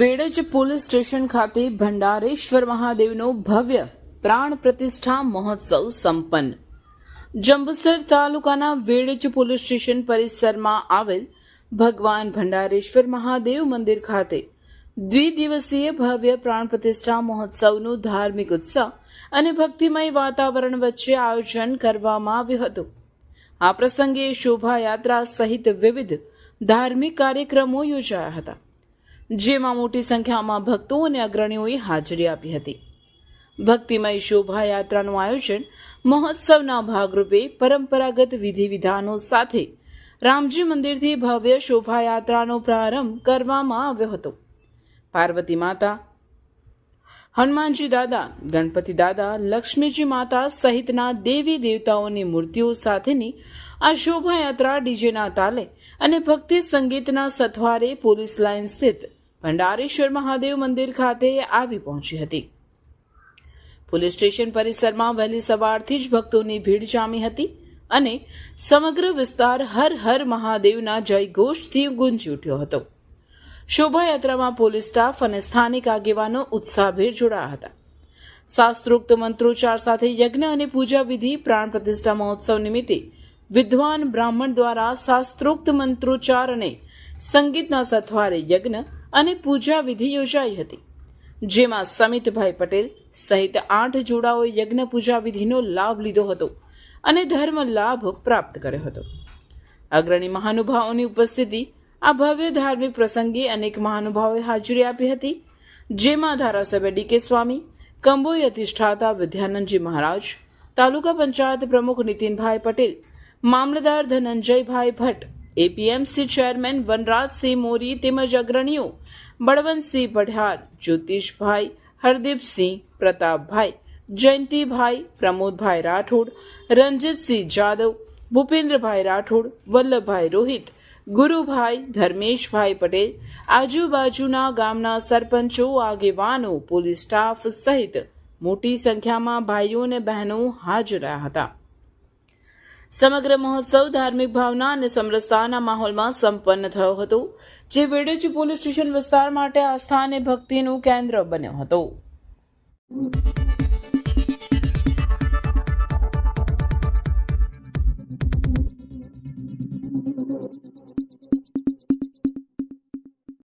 Vadaj police station ખાતે ભંડારેશ્વર મહાદેવનો ભવ્ય પ્રાણ પ્રતિષ્ઠા મહોત્સવ સંપન્ન. જંબુસર તાલુકાના વેડજ પોલીસ સ્ટેશન પરિસરમાં આવેલ ભગવાન ભંડારેશ્વર મહાદેવ મંદિર ખાતે દ્વિદિવસીય ભવ્ય પ્રાણ પ્રતિષ્ઠા મહોત્સવનું ધાર્મિક ઉત્સાહ અને ભક્તિમય વાતાવરણ વચ્ચે આયોજન કરવામાં આવ્યું હતું. આ પ્રસંગે શોભાયાત્રા સહિત વિવિધ ધાર્મિક કાર્યક્રમો યોજાયા હતા. જેમાં મોટી સંખ્યામાં ભક્તો અને અગ્રણીઓએ હાજરી આપી હતી. ભક્તિમય શોભાયાત્રાનું આયોજન મહોત્સવના ભાગરૂપે પરંપરાગત વિધિ વિધાનો સાથે રામજી મંદિરથી ભવ્ય શોભાયાત્રાનો પ્રારંભ કરવામાં આવ્યો હતો. પાર્વતી માતા, હનુમાનજી દાદા, ગણપતિ દાદા, લક્ષ્મીજી માતા સહિતના દેવી દેવતાઓની મૂર્તિઓ સાથેની આ શોભાયાત્રા ડીજેના તાલે અને ભક્તિ સંગીતના સથવારે પોલીસ લાઇન સ્થિત ભંડારેશ્વર મહાદેવ મંદિર ખાતે આવી પહોંચી હતી. પોલીસ સ્ટેશન પરિસરમાં વહેલી સવારથી જ ભક્તોની ભીડ જામી હતી અને સમગ્ર વિસ્તાર હર હર મહાદેવના જયઘોષથી ગુંજી ઉઠ્યો હતો. શોભાયાત્રામાં પોલીસ સ્ટાફ અને સ્થાનિક આગેવાનો ઉત્સાહભેર જોડાયા હતા. શાસ્ત્રોક્ત મંત્રોચ્ચાર સાથે યજ્ઞ અને પૂજા વિધિ, પ્રાણ પ્રતિષ્ઠા મહોત્સવ નિમિત્તે વિદ્વાન બ્રાહ્મણ દ્વારા શાસ્ત્રોક્ત મંત્રોચ્ચાર અને સંગીતના સથવારે યજ્ઞ અને પૂજા વિધિ યોજાઈ હતી. જેમાં સમિતભાઈ પટેલ સહિત આઠ જોડાઓએ યજ્ઞ પૂજા વિધિનો લાભ લીધો હતો અને ધર્મ લાભ પ્રાપ્ત કર્યો હતો. અગ્રણી મહાનુભાવોની ઉપસ્થિતિ આ ભવ્ય ધાર્મિક પ્રસંગે અનેક મહાનુભાવોએ હાજરી આપી હતી, જેમાં ધારાસભ્ય ડીકે સ્વામી, કંબોઈ અધિષ્ઠાતા વિદ્યાનંદજી મહારાજ, તાલુકા પંચાયત પ્રમુખ નીતિનભાઈ પટેલ મામલદાર ધનંજયભાઈ ભટ્ટ એપીએમસી ચેરમેન વનરાજસિંહ મોરી તેમજ અગ્રણીઓ બળવંતસિંહ પઢિયાર જ્યોતિષભાઈ હરદીપસિંહ પ્રતાપભાઈ, જયંતિભાઈ, પ્રમોદભાઈ રાઠોડ, રંજીતસિંહ જાદવ, ભૂપેન્દ્રભાઈ રાઠોડ, વલ્લભભાઈ રોહિત, ગુરુભાઈ ધર્મેશભાઈ પટેલ, આજુબાજુના ગામના સરપંચો, આગેવાનો, પોલીસ સ્ટાફ સહિત મોટી સંખ્યામાં ભાઈઓ અને બહેનો હાજર રહ્યા હતા. સમગ્ર મહોત્સવ ધાર્મિક ભાવના અને સમરસતાના માહોલમાં સંપન્ન થયો હતો, જે વેડજ પોલીસ સ્ટેશન વિસ્તાર માટે આસ્થા અને ભક્તિનું કેન્દ્ર બન્યો હતો.